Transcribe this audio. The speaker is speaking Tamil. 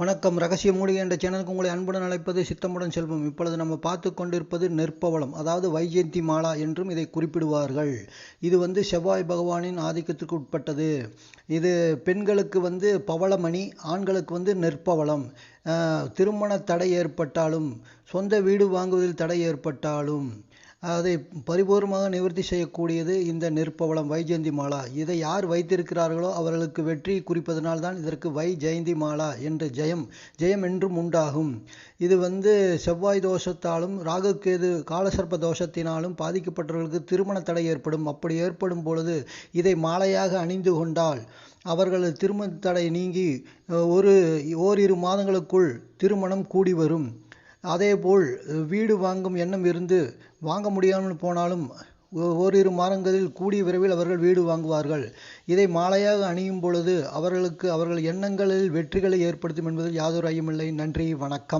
வணக்கம். ரகசிய மூலிகை என்ற சேனலுக்கு உங்களை அன்புடன் அழைப்பது சித்தமுடன் செல்வம். இப்பொழுது நம்ம பார்த்து கொண்டிருப்பது நெற்பவளம் அதாவது வைஜெயந்தி மாலா என்றும் இதை குறிப்பிடுவார்கள். இது வந்து செவ்வாய் பகவானின் ஆதிக்கத்திற்கு உட்பட்டது. இது பெண்களுக்கு வந்து பவளமணி ஆண்களுக்கு வந்து நெற்பவளம். திருமண தடை ஏற்பட்டாலும் சொந்த வீடு வாங்குவதில் தடை ஏற்பட்டாலும் அதை பரிபூர்ணமாக நிவர்த்தி செய்யக்கூடியது இந்த நெற்பவளம் வைஜெயந்தி மாலா. இதை யார் வைத்திருக்கிறார்களோ அவர்களுக்கு வெற்றி குறிப்பதனால் தான் இதற்கு வை ஜெயந்தி மாலா என்ற ஜெயம் ஜெயம் என்றும் உண்டாகும். இது வந்து செவ்வாய் தோஷத்தாலும் ராகுக்கேது காலசர்ப்ப தோஷத்தினாலும் பாதிக்கப்பட்டவர்களுக்கு திருமண தடை ஏற்படும். அப்படி ஏற்படும் பொழுது இதை மாலையாக அணிந்து கொண்டால் அவர்கள் திருமண தடை நீங்கி ஒரு ஓரிரு மாதங்களுக்குள் திருமணம் கூடி வரும். அதேபோல் வீடு வாங்கும் எண்ணம் இருந்து வாங்க முடியாமல் போனாலும் ஓரிரு மாதங்களில் கூடிய விரைவில் அவர்கள் வீடு வாங்குவார்கள். இதை மாலையாக அணியும் பொழுது அவர்களுக்கு அவர்கள் எண்ணங்களில் வெற்றிகளை ஏற்படுத்தும் என்பதில் யாதொரு ஐயமில்லை. நன்றி வணக்கம்.